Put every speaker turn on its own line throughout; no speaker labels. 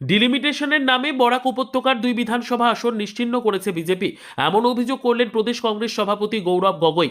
ডিলিমিটেশনের নামে বরাক উপত্যকার দুই বিধানসভা আসন নিশ্চিহ্ন করেছে বিজেপি। এমন অভিযোগ করলেন প্রদেশ কংগ্রেস সভাপতি গৌরব গগৈ।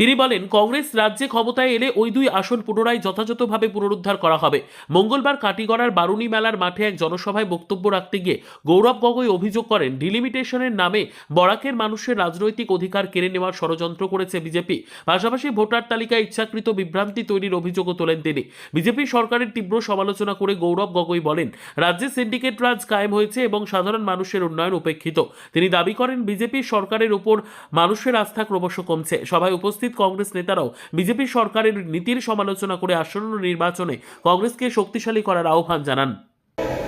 তিনি বলেন, কংগ্রেস রাজ্যে ক্ষমতায় এলে ওই দুই আসন পুনরায় যথাযথভাবে পুনরুদ্ধার করা হবে। মঙ্গলবার কাটিগড়ার বারুণী মেলার মাঠে এক জনসভায় বক্তব্য রাখতে গিয়ে গৌরব গগৈ অভিযোগ করেন, ডিলিমিটেশনের নামে বরাকের মানুষের রাজনৈতিক অধিকার কেড়ে নেওয়ার ষড়যন্ত্র করেছে বিজেপি। পাশাপাশি ভোটার তালিকায় ইচ্ছাকৃত বিভ্রান্তি তৈরির অভিযোগও তোলেন তিনি। বিজেপি সরকারের তীব্র সমালোচনা করে গৌরব গগৈ বলেন, রাজ্যে সিন্ডিকেট রাজ কায়েম হয়েছে এবং সাধারণ মানুষের উন্নয়ন উপেক্ষিত। তিনি দাবি করেন, বিজেপি সরকারের উপর মানুষের আস্থা ক্রমশ কমছে। সভায় উপস্থিত কংগ্রেস নেতারাও বিজেপি সরকারের নীতির সমালোচনা করে আসন্ন নির্বাচনে কংগ্রেসকে শক্তিশালী করার আহ্বান জানান।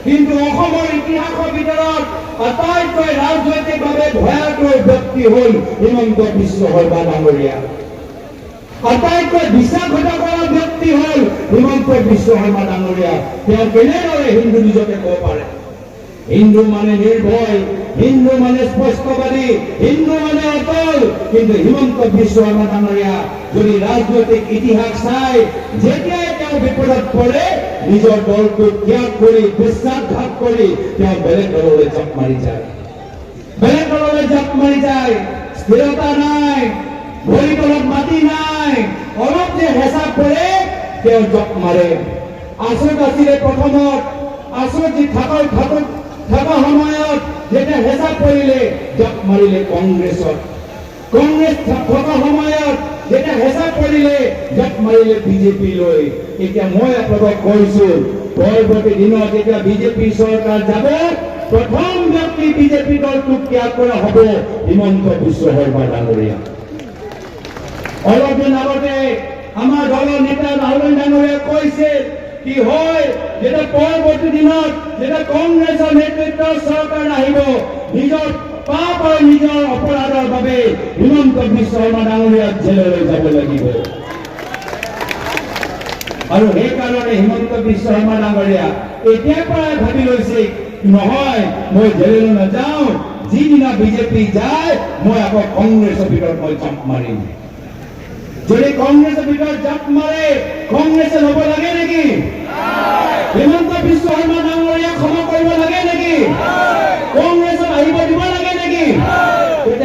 কিন্তু অসমৰ ইতিহাসৰ ভিতৰত আটাইতকৈ ৰাজনৈতিকভাৱে ভয়াতুৰ ব্যক্তি হ'ল হিমন্ত বিশ্ব শৰ্মা ডাঙৰীয়া। আটাইতকৈ বিশ্বাসঘাতক কৰা ব্যক্তি হ'ল হিমন্ত বিশ্ব শৰ্মা ডাঙৰীয়া। তেওঁ কেনেদৰে হিন্দু নিজকে ক'ব পাৰে? হিন্দু মানে নিৰ্ভয়, হিন্দু মানে স্পষ্টবাদী, হিন্দু মানে কিন্তু হিমন্ত বিশ্ব ডাঙৰীয়া যদি ৰাজনৈতিক ইতিহাস চাই যেতিয়াই তেওঁ বিপদত পৰে, নিজৰ দলটোক ত্যাগ কৰি বিশ্বাসঘাত কৰি তেওঁ বেলেগ দললৈ জাপ মাৰি যায়। বেলেগ দললৈ জাপ মাৰি যায়। স্থিৰতা নাই ভৰি তলত মাটি নাই, অলপ যে হেঁচা পৰে, তেওঁ জাপ মাৰে। আচৰিত আছিলে প্ৰথমত, আচৰিত যি থাকৰ থাকক থকা সময়ত যেতিয়া হেঁচা পৰিলে, জাপ মাৰিলে কংগ্ৰেছত। কংগ্ৰেছ থকা সময়ত যেতিয়া হেঁচা পৰিলে জাপ মাৰিলে বিজেপিলৈ এতিয়া মই আপোনালোকক দিনত যেতিয়া বিজেপি চৰকাৰ যাব, প্ৰথম বিজেপি দলটোক ত্যাগ কৰা হ'ব হিমন্ত বিশ্ব ডাঙৰীয়া। অলপ দিন আমাৰ দলৰ নেতা ৰাহুল ডাঙৰীয়াই কৈছে কি হয়, যেতিয়া পৰৱৰ্তী দিনত যেতিয়া কংগ্ৰেছৰ নেতৃত্বৰ চৰকাৰ আহিব, নিজৰ পাপ আৰু নিজৰ অপৰাধৰ বাবে হিমন্ত বিশ্ব শৰ্মা ডাঙৰীয়াক জেললৈ যাব লাগিব। আৰু সেইকাৰণে হিমন্ত বিশ্ব শৰ্মা ডাঙৰীয়া এতিয়াৰ পৰাই ভাবি লৈছে নহয়, মই জেললৈ নাযাওঁ, যিদিনা বিজেপি যায়, মই আকৌ কংগ্ৰেছৰ ভিতৰত মই জাপ মাৰিম। যদি কংগ্ৰেছৰ ভিতৰত জাপ মাৰে, কংগ্ৰেছে ল'ব লাগে নেকি? হিমন্ত বিশ্ব শৰ্মা ডাঙৰীয়াক ক্ষমা কৰিব লাগে নেকি কংগ্ৰেছত আহিব দিব লাগে নেকি তেতিয়া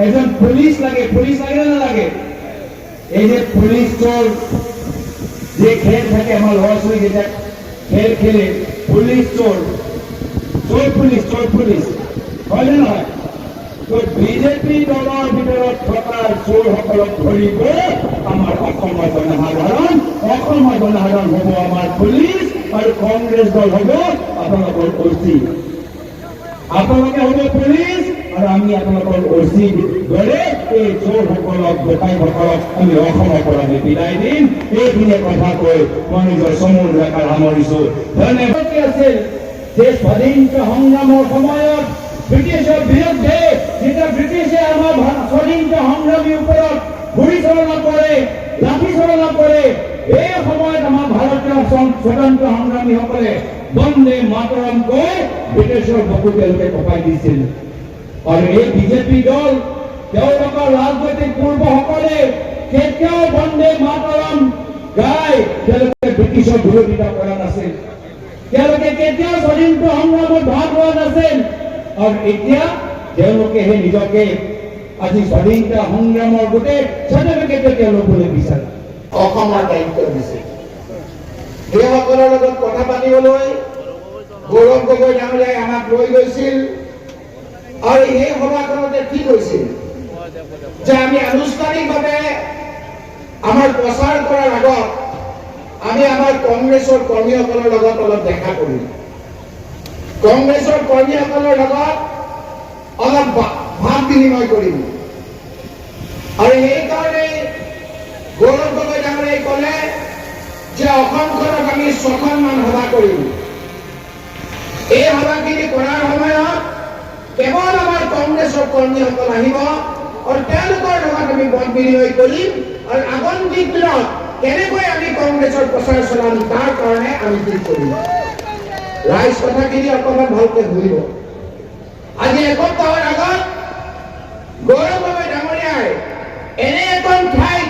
এজন পুলিচ লাগে পুলিচ লাগে নে নালাগে এই যে পুলিচ চোৰ যে খেল থাকে ল'ৰা ছোৱালী যেতিয়া খেল খেলে পুলিচ চোৰ চোৰ পুলিচ চোৰ পুলিচ হয় নে নহয় বিজেপি দলৰ ভিতৰত থকা চোৰসকলক ধৰিব আমাৰ অসমৰ জনসাধাৰণ অসমৰ জনসাধাৰণ হ'ব আমাৰ পুলিচ আৰু কংগ্ৰেছ দল হ'ব আপোনালোকৰ অচি আপোনালোকে হ'ব পুলিচ আৰু আমি আপোনালোকৰ অচি দৰে এই চোৰসকলক ডকাইসকলক আমি অসমৰ পৰা বিদায় দিম এইখিনিয়ে কথা কৈ মই নিজৰ চমু ৰেখাৰ সামৰিছো ধন্যবাদ আছিল যে স্বাধীনতা সংগ্ৰামৰ সময়ত ব্ৰিটিছৰ বিৰুদ্ধে যেতিয়া ব্ৰিটিছে আমাৰ স্বাধীনতা সংগ্ৰামীৰ ওপৰত গুলী চালনা কৰে লাঠি চালনা কৰে এই সময়ত আমাৰ ভাৰতীয় স্ব- স্বতন্ত্ৰ সংগ্ৰামীসকলে বন্দে মাতৰম কৈ ব্ৰিটিছৰ বুকু তেওঁলোকে কঁপাই দিছিল। আৰু এই বিজেপি দল তেওঁলোকৰ ৰাজনৈতিক পূৰ্বসকলে কেতিয়াও বন্দে মাতৰম গাই তেওঁলোকে ব্ৰিটিছৰ বিৰোধিতা কৰা নাছিল। তেওঁলোকে কেতিয়াও স্বাধীনতা সংগ্ৰামত ভাগ লোৱা নাছিল। আৰু এতিয়া তেওঁলোকে সেই নিজকে আজি স্বাধীনতা সংগ্ৰামৰ গোটেই চাৰ্টিফিকেট তেওঁ ল'বলৈ বিচাৰে।
অসমৰ দায়িত্ব দিছে। সেইসকলৰ লগত কথা পাতিবলৈ গৌৰৱ গগৈ ডাঙৰীয়াই আমাক লৈ গৈছিল। আৰু সেই সভাখনতে কি কৈছিল যে আমি আনুষ্ঠানিকভাৱে আমাৰ প্ৰচাৰ কৰাৰ আগত আমি আমাৰ কংগ্ৰেছৰ কৰ্মীসকলৰ লগত অলপ দেখা কৰিম। কংগ্ৰেছৰ কৰ্মীসকলৰ লগত অলপ ভা- ভাৱ বিনিময় কৰিম। আৰু সেইকাৰণে গৌৰৱ গগৈ ডাঙৰীয়াই ক'লে যে আমি ছখনমান সভা কৰিম। এই সভাখিনি কৰাৰ সময়ত কেৱল আমাৰ কংগ্ৰেছৰ কৰ্মীসকল আহিব আমি মত বিনিময় কৰিম আৰু আগন্তুক দিনত কেনেকৈ আমি কংগ্ৰেছৰ প্ৰচাৰ চলাম তাৰ কাৰণে আমি ঠিক কৰিম? ৰাইজ কথাখিনি অকণমান ভালকে বুজিব আজি এসপ্তাহৰ আগত গৌৰৱ গগৈ এনে এখন ঠাইত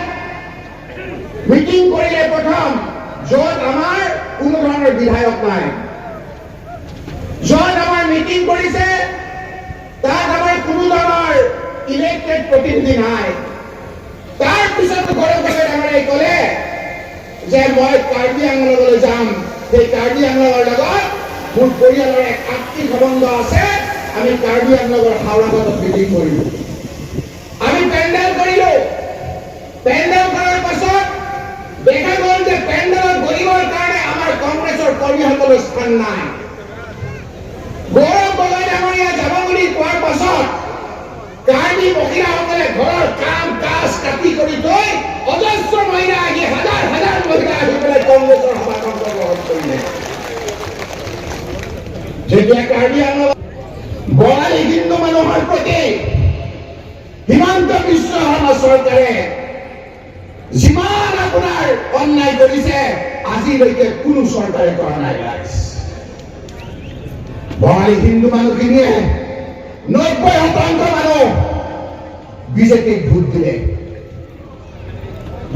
মিটিং কৰিলে প্ৰথম য'ত আমাৰ কোনো ধৰণৰ বিধায়ক নাই। য'ত আমাৰ মিটিং কৰিছে তাত আমাৰ কোনো ধৰণৰ ইলেক্টেড প্ৰতিনিধি নাই। তাৰ পিছত গৌৰৱ গগৈ ক'লে যে মই কাৰ্বি আংলঙলৈ যাম। সেই কাৰ্বি আংলঙৰ লগত মোৰ পৰিয়ালৰ এক আত্মীয় সম্বন্ধ আছে। আমি কাৰ্বি আংলঙৰ হাওড়াঘাটত মিটিং কৰিলোঁ আমি পেণ্ডেল কৰিলোঁ। পেণ্ডেল কৰাৰ পাছত দেখা গ'ল যে পেণ্ডেলত বহিবৰ কাৰণে আমাৰ কংগ্ৰেছৰ কৰ্মীসকলৰ স্থান নাই গৌৰৱ গগৈ ডাঙৰীয়া যাব বুলি কোৱাৰ পাছত কাৰ্বি মহিলাসকলে ঘৰৰ কাম, কাজ, কাটি কৰি থৈ অজস্ৰ মহিলা আহি হাজাৰ হাজাৰ মহিলা আহি পেলাই কংগ্ৰেছৰ সভাত অংশগ্ৰহণ কৰিলে। যেতিয়া কাৰ্বি আংলং হিন্দু মানুহৰ প্ৰতি হিমন্ত বিশ্ব শৰ্মা চৰকাৰে যিমান আপোনাৰ অন্যায় কৰিছে, আজিলৈকে কোনো চৰকাৰে কৰা নাই ৰাইজ হিন্দু মানুহখিনিয়ে নব্বৈ শতাংশ মানুহ বিজেপিক ভোট দিলে।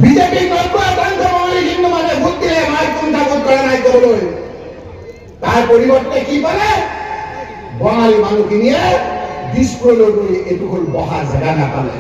বিজেপি হিন্দু মানে ভোট দিলে আমাৰ কুণ্ঠা ভোট কৰা নাই ক'বলৈ তাৰ পৰিৱৰ্তে কি পালে বঙালী মানুহখিনিয়ে দিছপুৰলৈ গৈ এইটো হ'ল বহা জেগা নাপালে